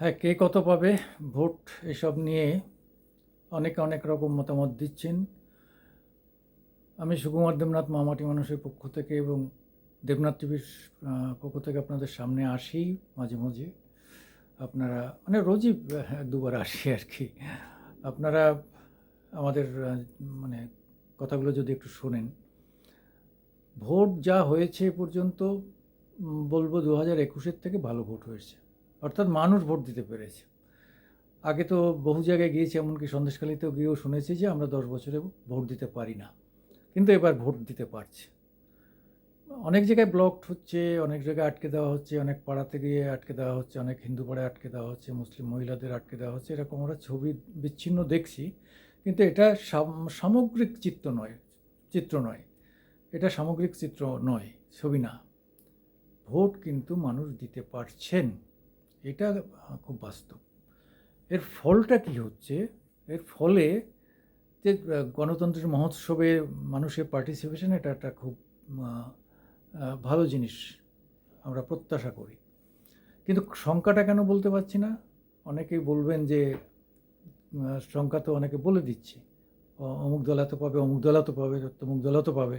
হ্যাঁ কে কত পাবে? ভোট এসব নিয়ে অনেকে অনেক রকম মতামত দিচ্ছেন। আমি সুকুমার দেবনাথ মামাটি মানুষের পক্ষ থেকে এবং দেবনাথ টিভির পক্ষ থেকে আপনাদের সামনে আসি মাঝে মাঝে। আপনারা মানে রোজই আহ, দুবার আসি আর কি আপনারা আমাদের মানে কথাগুলো যদি একটু শোনেন। ভোট যা হয়েছে পর্যন্ত বলব দু হাজার একুশের থেকে ভালো ভোট হয়েছে। অর্থাৎ মানুষ ভোট দিতে পেরেছে। আগে তো বহু জায়গায় গিয়েছি, এমনকি সন্দেশখালিতেও গিয়েও শুনেছি যে আমরা দশ বছরে ভোট দিতে পারি না। কিন্তু এবার ভোট দিতে পারছে। অনেক জায়গায় ব্লকড হচ্ছে, অনেক জায়গায় আটকে দেওয়া হচ্ছে, অনেক পাড়াতে গিয়ে আটকে দেওয়া হচ্ছে, অনেক হিন্দু পাড়ায় আটকে দেওয়া হচ্ছে, মুসলিম মহিলাদের আটকে দেওয়া হচ্ছে, এরকম আমরা ছবি বিচ্ছিন্ন দেখছি। কিন্তু এটা সাম- সামগ্রিক চিত্র নয় চিত্র নয়। এটা সামগ্রিক চিত্র নয়, ছবি না। ভোট কিন্তু মানুষ দিতে পারছেন। এটা খুব বাস্তব। এর ফলটা কি হচ্ছে? এর ফলে যে গণতন্ত্রের মহোৎসবে মানুষের পার্টিসিপেশন এটা একটা খুব ভালো জিনিস আমরা প্রত্যাশা করি। কিন্তু সংখ্যাটা কেন বলতে পারছি না? অনেকেই বলবেন যে সংখ্যা তো অনেকে বলে দিচ্ছে। অমুক দলা তো পাবে, অমুক দলা তো পাবে, তমুক দলা তো পাবে।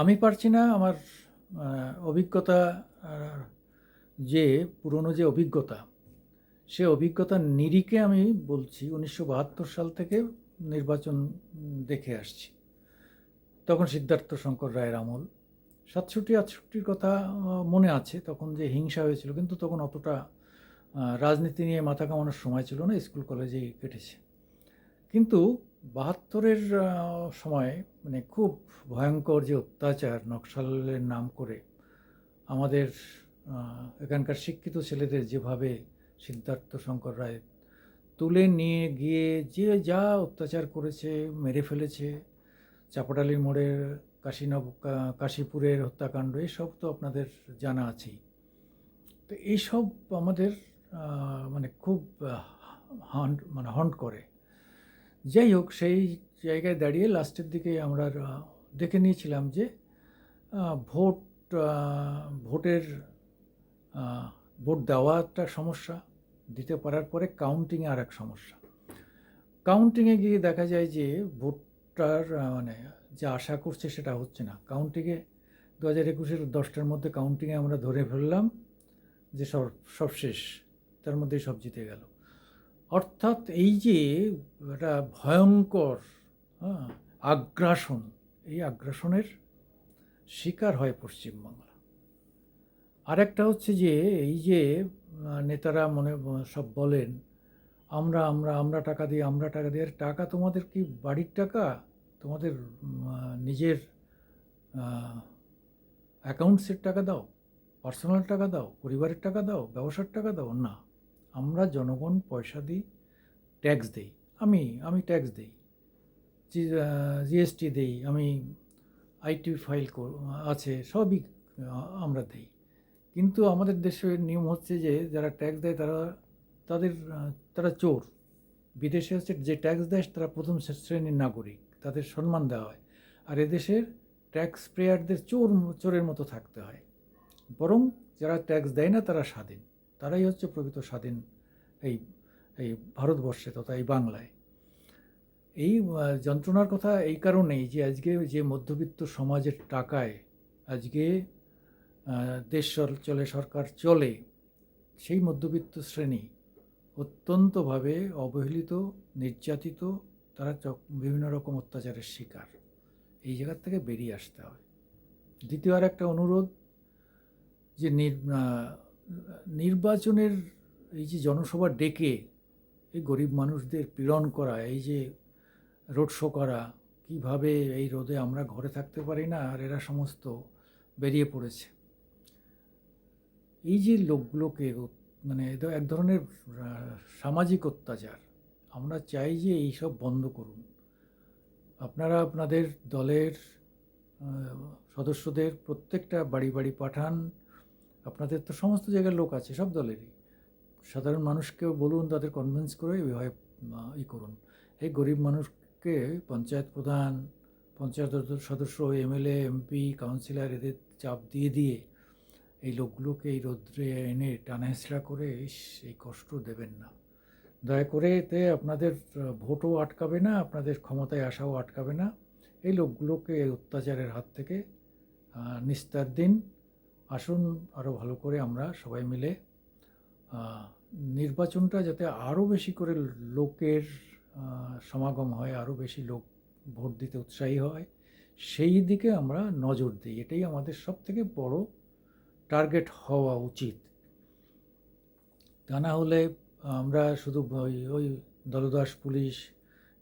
আমি পারছি না আমার অভিজ্ঞতা যে পুরনো যে অভিজ্ঞতা, সে অভিজ্ঞতার নিরিখে আমি বলছি উনিশশো বাহাত্তর সাল থেকে নির্বাচন দেখে আসছি। তখন সিদ্ধার্থ শঙ্কর রায়ের আমল। সাতষট্টি, আটষট্টির কথা মনে আছে তখন যে হিংসা হয়েছিল, কিন্তু তখন অতটা রাজনীতি নিয়ে মাথা কামানোর সময় ছিল না, স্কুল কলেজেই কেটেছে। কিন্তু বাহাত্তরের সময় মানে খুব ভয়ঙ্কর যে অত্যাচার নকশালের নাম করে আমাদের এখানকার শিক্ষিত ছেলেদের যেভাবে সিদ্ধার্থ শঙ্কর রায় তুলে নিয়ে গিয়ে যে যা অত্যাচার করেছে, মেরে ফেলেছে, চাপাটালির মোড়ের কাশীনব কাশীপুরের হত্যাকাণ্ড, এসব তো আপনাদের জানা আছেই। তো এইসব আমাদের মানে খুব হন্ট মানে হন্ট করে। যাই হোক, সেই জায়গায় দাঁড়িয়ে লাস্টের দিকে আমরা দেখে নিয়েছিলাম যে ভোট ভোটের ভোট দেওয়া একটা সমস্যা, দিতে পারার পরে কাউন্টিংয়ে আর এক সমস্যা। কাউন্টিংয়ে গিয়ে দেখা যায় যে ভোটটার মানে যে আশা করছে সেটা হচ্ছে না। কাউন্টিংয়ে দু হাজার একুশের দশটার মধ্যে কাউন্টিংয়ে আমরা ধরে ফেললাম যে সব সব শেষ, তার মধ্যেই সব জিতে গেল। অর্থাৎ এই যে একটা ভয়ঙ্কর হ্যাঁ আগ্রাসন, এই আগ্রাসনের শিকার হয় পশ্চিমবাংলা আরেকটা হচ্ছে যে, এই যে নেতারা মনে, সব বলেন, আমরা আমরা আমরা টাকা দিই, আমরা টাকা দিই। আরে, টাকা তোমাদের কি বাড়ির টাকা? তোমাদের নিজের অ্যাকাউন্টসের টাকা দাও, পার্সোনাল টাকা দাও, পরিবারের টাকা দাও, ব্যবসার টাকা দাও। না, আমরা জনগণ পয়সা দিই, ট্যাক্স দেই। আমি আমি ট্যাক্স দিই জিএসটি দেই, আমি আইটি ফাইল আছে, সবই আমরা দেই। কিন্তু আমাদের দেশের নিয়ম হচ্ছে যে যারা ট্যাক্স দেয় তারা, তাদের তারা চোর। বিদেশে হচ্ছে যে ট্যাক্স দেয় তারা প্রথম শ্রে- শ্রেণির নাগরিক, তাদের সম্মান দেওয়া হয়। আর এদেশের ট্যাক্স পেয়ারদের চোর চোরের মতো থাকতে হয়। বরং যারা ট্যাক্স দেয় না তারা স্বাধীন। তারাই হচ্ছে প্রকৃত স্বাধীন এই এই ভারতবর্ষে তথা এই বাংলায়। এই যন্ত্রণার কথা এই কারণেই যে আজকে যে মধ্যবিত্ত সমাজের টাকায় আজকে দেশ চল- সরকার চলে, সেই মধ্যবিত্ত শ্রেণি অত্যন্তভাবে অবহেলিত, নির্যাতিত, তারা বিভিন্ন রকম অত্যাচারের শিকার। এই জায়গার থেকে বেরিয়ে আসতে হয়। দ্বিতীয় আর একটা অনুরোধ যে নির- নির্বাচনের এই যে জনসভা ডেকে এই গরিব মানুষদের পীড়ন করা, এই যে রোড শো করা, কীভাবে এই রোদে আমরা ঘরে থাকতে পারি না আর এরা সমস্ত বেরিয়ে পড়েছে। এই যে লোকগুলোকে মানে এক ধরনের সামাজিক অত্যাচার, আমরা চাই যে এই সব বন্ধ করুন। আপনারা আপনাদের দলের সদস্যদের প্রত্যেকটা বাড়ি বাড়ি পাঠান। আপনাদের তো সমস্ত জায়গার লোক আছে, সব দলেরই। সাধারণ মানুষকেও বলুন, তাদের কনভিন্স করে ওইভাবে ই করুন। এই গরিব মানুষকে পঞ্চায়েত প্রধান, পঞ্চায়েত সদস্য, এমএলএ, এমপি, কাউন্সিলর এদের চাপ দিয়ে দিয়ে এই লোকগুলোকে এই রৌদ্রে এনে টানা হেঁচড়া করে এই কষ্ট দেবেন না। দয়া করে এতে আপনাদের ভোটও আটকাবে না, আপনাদের ক্ষমতায় আসাও আটকাবে না। এই লোকগুলোকে অত্যাচারের হাত থেকে নিস্তার দিন। আসুন আরও ভালো করে আমরা সবাই মিলে নির্বাচনটা যাতে আরও বেশি করে লোকের সমাগম হয় আরও বেশি লোক ভোট দিতে উৎসাহী হয়, সেই দিকে আমরা নজর দিই। এটাই আমাদের সব থেকে বড় টার্গেট হওয়া উচিত। তা না হলে আমরা শুধু ওই ওই দলদাস পুলিশ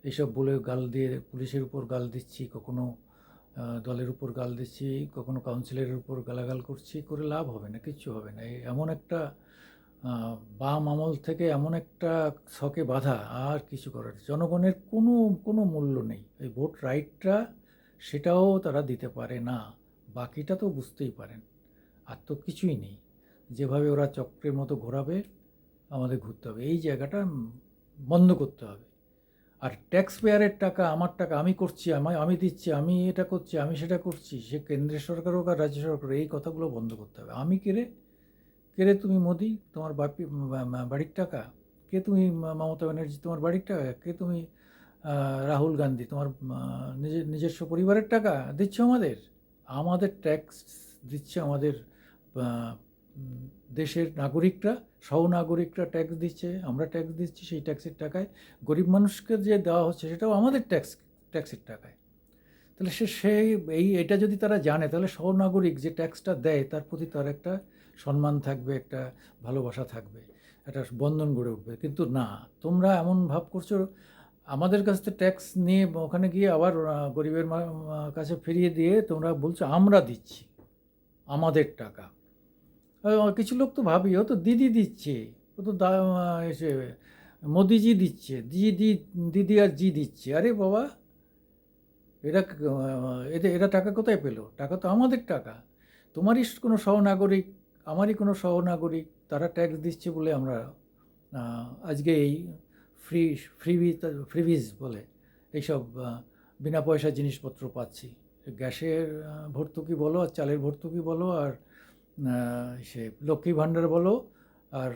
এইসব বলে গাল দিয়ে পুলিশের উপর গাল দিচ্ছি, কখনো দলের উপর গাল দিচ্ছি, কখনো কাউন্সিলরের উপর গালাগাল করছি, করে লাভ হবে না, কিচ্ছু হবে না। এমন একটা বাম আমল থেকে এমন একটা ছকে বাধা আর কিছু করার জনগণের কোনো কোনো মূল্য নেই। এই ভোট রাইটটা সেটাও তারা দিতে পারে না, বাকিটা তো বুঝতেই পারেন। আর তো কিছুই নেই। যেভাবে ওরা চক্রের মতো ঘোরাবে, আমাদের ঘুরতে হবে। এই জায়গাটা বন্ধ করতে হবে। আর ট্যাক্স পেয়ারের টাকা, আমার টাকা আমি করছি, আমি আমি দিচ্ছি, আমি এটা করছি, আমি সেটা করছি, সে কেন্দ্রের সরকার হোক আর রাজ্য সরকার, এই কথাগুলো বন্ধ করতে হবে। আমি কেড়ে কেড়ে তুমি মোদি? তোমার বাপি বাড়ির টাকা? কে তুমি মমতা ব্যানার্জি? তোমার বাড়ির টাকা? কে তুমি রাহুল গান্ধী? তোমার নিজের নিজস্ব পরিবারের টাকা দিচ্ছ আমাদের? আমাদের ট্যাক্স দিচ্ছে আমাদের দেশের নাগরিকরা, সহনাগরিকরা ট্যাক্স দিচ্ছে, আমরা ট্যাক্স দিচ্ছি সেই ট্যাক্সের টাকায়। গরিব মানুষকে যে দেওয়া হচ্ছে সেটাও আমাদের ট্যাক্স ট্যাক্সের টাকায়। তাহলে সে সেই এই, এটা যদি তারা জানে, তাহলে সহনাগরিক যে ট্যাক্সটা দেয়, তার প্রতি তার একটা সম্মান থাকবে, একটা ভালোবাসা থাকবে, একটা বন্ধন গড়ে উঠবে। কিন্তু না, তোমরা এমন ভাব করছ, আমাদের কাছ থেকে ট্যাক্স নিয়ে ওখানে গিয়ে আবার গরিবের কাছে ফিরিয়ে দিয়ে তোমরা বলছো, আমরা দিচ্ছি, আমাদের টাকা। কিছু লোক তো ভাবি, ও তো দিদি দিচ্ছে, ও তো এসে মোদিজি দিচ্ছে, দিদি দিদি আর জি দিচ্ছে। আরে বাবা, এরা এদের এরা টাকা কোথায় পেল? টাকা তো আমাদের টাকা। তোমারই কোনো সহনাগরিক, আমারই কোনো সহনাগরিক, তারা ট্যাক্স দিচ্ছে বলে আমরা আজকে এই ফ্রি ফ্রিবি ফ্রিবিজ বলে, এইসব বিনা পয়সা জিনিসপত্র পাচ্ছি। গ্যাসের ভর্তুকি বলো আর চালের ভর্তুকি বলো আর সে লক্ষ্মী ভাণ্ডার বলো আর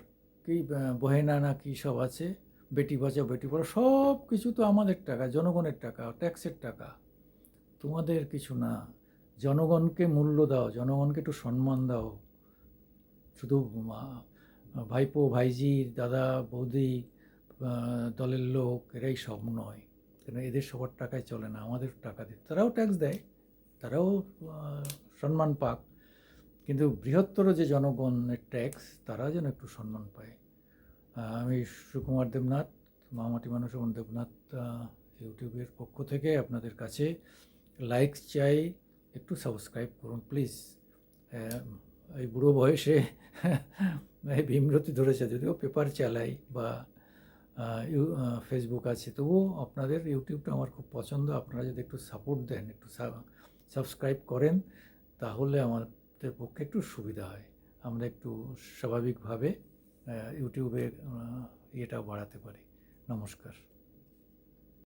কি বহেনা না কী সব আছে, বেটি বাঁচাও, বেটি পড়াও, সব কিছু তো আমাদের টাকা, জনগণের টাকা, ট্যাক্সের টাকা। তোমাদের কিছু না। জনগণকে মূল্য দাও, জনগণকে একটু সম্মান দাও। শুধু ভাইপো, ভাইজি, দাদা, বৌদি দলের লোক, এরাই সব নয়। কেন এদের সবার টাকায় চলে না, আমাদের টাকা দিতে তারাও ট্যাক্স দেয়, তারাও সম্মান পাক। কিন্তু বৃহত্তর যে জনগণের ট্যাক্স তারা যেন একটু সম্মান পায়। আমি সুকুমার দেবনাথ, মামাটি মানুষ এবং দেবনাথ ইউটিউবের পক্ষ থেকে আপনাদের কাছে লাইক চাই, একটু সাবস্ক্রাইব করুন প্লিজ এই বুড়ো বয়সে ভীমরতি ধরেছে, যদিও পেপার চালাই বা ফেসবুক আছে, তবুও আপনাদের ইউটিউবটা আমার খুব পছন্দ। আপনারা যদি একটু সাপোর্ট দেন, একটু সাবস্ক্রাইব করেন, তাহলে আমাদের পক্ষে একটু সুবিধা হয়। আমরা একটু স্বাভাবিকভাবে ইউটিউবে ইয়েটাও বাড়াতে পারি। নমস্কার।